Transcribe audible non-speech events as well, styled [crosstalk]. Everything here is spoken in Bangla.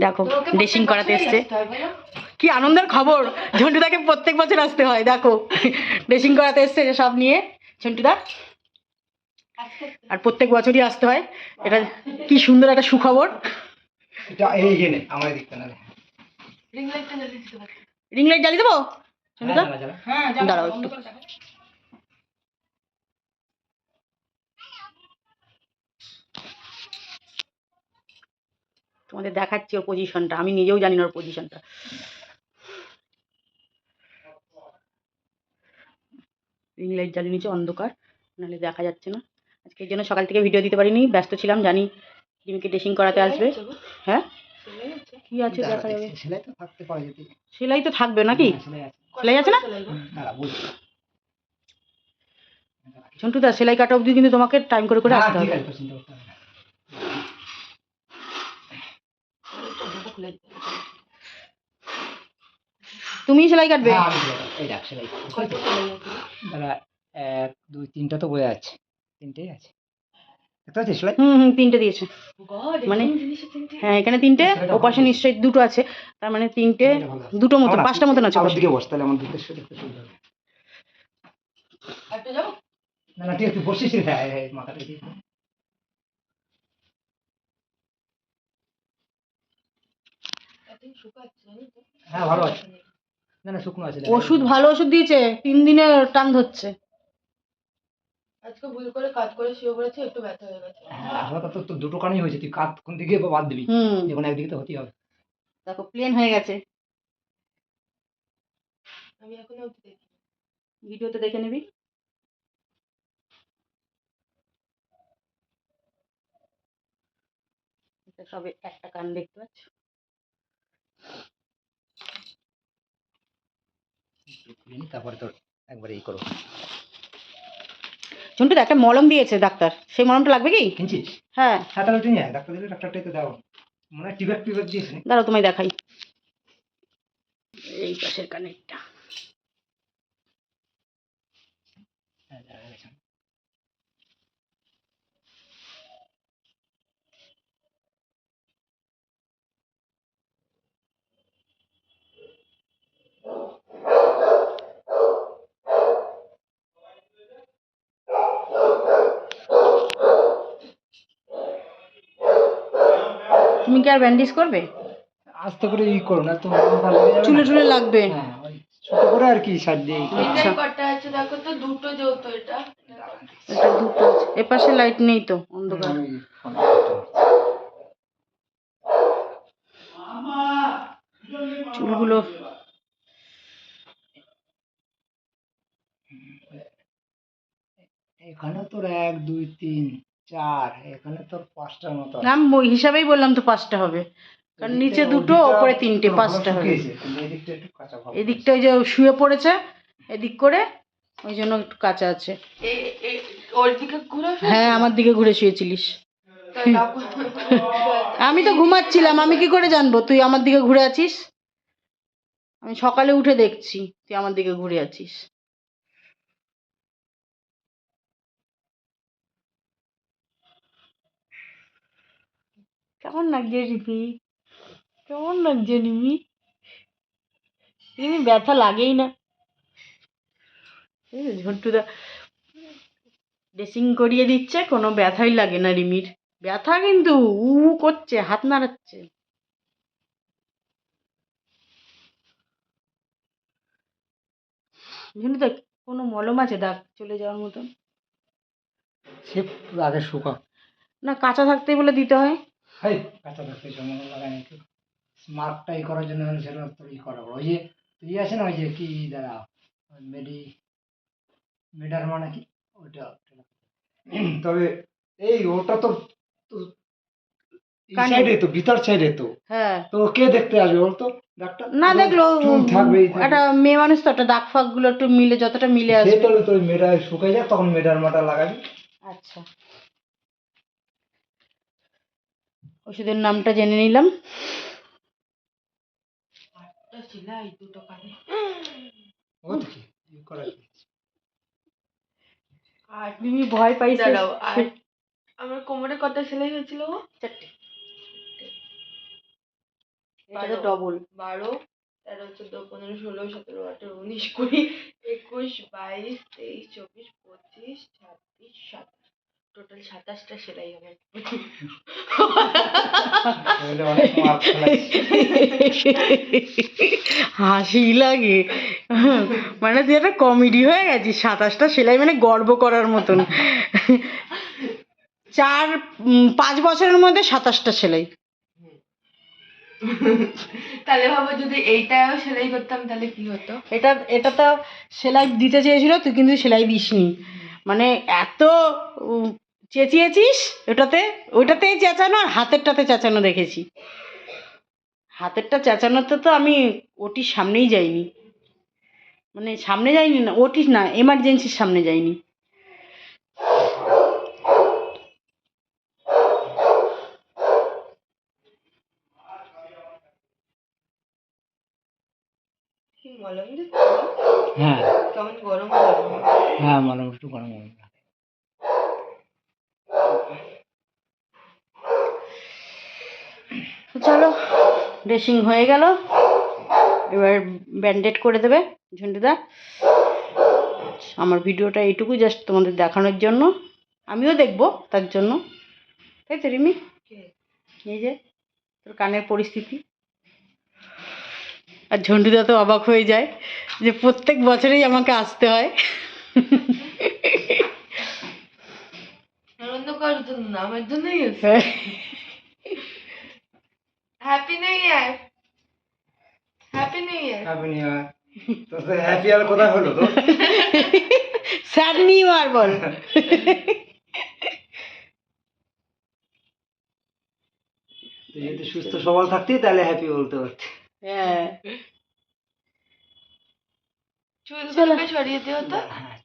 দেখো ড্রেসিং করাতে এসছে। কি আনন্দের খবর? ঝন্টুদাকে প্রত্যেক বছর আসতে হয় দেখো। ড্রেসিং করাতে এসছে যে সব নিয়ে ঝন্টুদা। আর প্রত্যেক বছরই আসতে হয়। এটা কি সুন্দর একটা সুখবর। রে। লাইট জ্বালিয়ে দেবো। হ্যাঁ দাঁড়াও একটু। তোমাদের দেখাচ্ছি ওর পজিশনটা আমি নিজেও জানি না ওর পজিশনটা রিং লাইট জ্বালিয়ে নিচে অন্ধকার। নাহলে দেখা যাচ্ছে না। আজকে এই জন্য সকাল থেকে ভিডিও দিতে পারিনি ব্যস্ত ছিলাম জানি। জিমিকে ড্রেসিং করাতে আসবে। হ্যাঁ? কি আছে দেখা যাবে? সেলাই তো থাকতে পারে যদি। সেলাই তো থাকবে নাকি? হ্যাঁ, সেলাই আছে। সেলাই না? ঝন্টুদা সেলাই কাটা অবধি কিন্তু তোমাকে টাইম করে করে হ্যাঁ, আসতে হবে আছে, তো চিন্তা করতে হবে না। তুমি সেলাই কাটবে? হ্যাঁ। এই দেখ সেলাই। দাঁড়া এক দুই তিনটা তো বয়ে আছে। তিনটেই আছে। দেখতে পাচ্ছিস সেলাই? হুম হুম তিনটে দিয়েছে। মানে হ্যাঁ এখানে তিনটে ওপাশে নিশ্চয়ই দুটো আছে। তার মানে তিনটে। দুটো মতো আমার পাঁচটা মতন আছে আমার দিকে বস তাহলে আমার দিকে দেখতে সুবিধা হবে। না না ঠিক আছে বসিস। হ্যাঁ হ্যাঁ মাথাটা দিয়ে হ্যাঁ ভালো আছে। না না শুকনো আছে ওষুধ ভালো ওষুধ দিয়েছে তিন দিনে টান ধরছে। আজকে ভুল করে কাজ করে শুয়ে পড়েছে একটু ব্যথা হয়ে গেছে। হ্যাঁ তো দুটো কানেই হয়েছে তুই কাত কোন দিকে বাদ দিবি একদিকে তো হতেই হবে। দেখো প্লেন হয়ে গেছে। আমি এখন অবধি ভিডিওতে দেখে নিবি। এটা সবে একটা কান দেখতে পাচ্ছ? খুলে তারপরে তোর একবার ই করো। ঝন্টুদা একটা মলম দিয়েছে ডাক্তার। সেই মলমটা লাগবে কি? কিনছিস? হ্যাঁ। হ্যাঁ তাহলে তুই ডাক্তার দিলে ডাক্তারটাই তো দাও। মনে হয় টিবেক টিবেক দিয়েছে দাঁড়াও তোমায় দেখাই। এই পাশের কানেরটা হ্যাঁ, দেখা গেছে। তুমি কি আর ব্যান্ডেজ করবে আস্তে করে ই করো না তো যাবে চুলে না। লাগবে হ্যাঁ ওই ছোট করে আর কি সার দিয়ে। আচ্ছা। কটা আছে দেখো তো দুটো যেহেতু এটা এটা দুটো আছে। এপাশে লাইট নেই তো অন্ধকার চুলগুলো এখানে তোর এক দুই তিন চার এখানে তোর পাঁচটার মতো ওই হিসাবেই বললাম তো পাঁচটা হবে। কারণ নিচে দুটো ওপরে তিনটে পাঁচটা হবে। এদিকটা একটু কাঁচা এদিকটা ওই যে শুয়ে পড়েছে এদিক করে ওই জন্য একটু কাঁচা আছে। হ্যাঁ আমার দিকে ঘুরে শুয়েছিলিস। আমি তো ঘুমাচ্ছিলাম আমি কি করে জানব? তুই আমার দিকে ঘুরে আছিস? আমি সকালে উঠে দেখছি তুই আমার দিকে ঘুরে আছিস। কেমন লাগছে রিমি? কেমন লাগছে রিমি? রিমি ব্যথা লাগেই না। ঝন্টুদা ড্রেসিং করিয়ে দিচ্ছে কোনো ব্যথাই লাগে না রিমির। ব্যথা কিন্তু উ করছে হাত নাড়াচ্ছে। ঝন্টুদা কোনো মলম আছে? দাগ চলে যাওয়ার মতন। সে আগে শুকা না কাঁচা থাকতেই বলে দিতে হয়। হাই কাঁচা থাকতে জমা লাগাই নাকি স্মার্টটা ই করার জন্য সেটা তোর ই করা ওই যে তুই আছে না ওই যে কি দাঁড়া মেডি মেডার মানে কি? ওটা। [clears throat] তবে এই ওটা তো তো- এই কানে। সাইডে তো ভিতর সাইডে তো। হ্যাঁ। তো কে দেখতে আসবে বলতো? ডাক্তার? না দেখল চুল থাকবে। একটা মেয়ে মানুষ তো একটা দাগ ফাগগুলো একটু মিলে যতটা মিলে আসবে। তাহলে তোর মেয়েটা শুকাই যাক তখন মেডার মাটা লাগাবি। আচ্ছা। ওষুধের নামটা জেনে নিলাম। মিমি ভয় দাঁড়াও আর আমার কোমরে সেলাই হয়েছিল চারটে। এটা। ডবল বারো তেরো চোদ্দ পনেরো ষোলো সতেরো আঠেরো উনিশ কুড়ি একুশ বাইশ তেইশ চব্বিশ পঁচিশ ছাব্বিশ সাতাশ। টোটাল সাতাশটা সেলাই আমার মার্ক হাসি লাগে। মানে তুই একটা কমেডি হয়ে গেছিস সাতাশটা সেলাই মানে গর্ব করার মতন। চার পাঁচ বছরের মধ্যে সাতাশটা সেলাই। তাহলে ভাবো যদি এইটাও সেলাই করতাম তাহলে কি হতো? এটা এটা তো সেলাই দিতে চেয়েছিল তুই কিন্তু সেলাই দিসনি। মানে এত চেঁচিয়েছিস? ওটাতে ওইটাতেই চেঁচানো আর হাতেরটাতে চেঁচানো দেখেছি। হাতেরটা চেঁচানোতে তো আমি ওটির সামনেই যাইনি। মানে সামনে যাইনি না ওটির না এমার্জেন্সির সামনে যাইনি। হ্যাঁ কেমন গরম গরম। হ্যাঁ মলম একটু গরম গরম। চলো ড্রেসিং হয়ে গেল। এবার ব্যান্ডেড করে দেবে ঝন্টুদা। আমার ভিডিওটা এইটুকু জাস্ট তোমাদের দেখানোর জন্য। আমিও দেখব তার জন্য। তাই তো রিমি? এই যে তোর কানের পরিস্থিতি। আর ঝন্টুদা তো অবাক হয়ে যায় যে প্রত্যেক বছরেই আমাকে আসতে হয়। আনন্দ করার জন্য? আমার জন্যই [laughs] happy new year happy new year happy new year তো হ্যাপি আর কোথায় হলো তো স্যাড নিউ আর বল। যদি সুস্থ সবল থাকতি তাহলে হ্যাপি বলতে পারতি। হ্যাঁ। চুলগুলোকে সরিয়ে দিও তো। হ্যাঁ।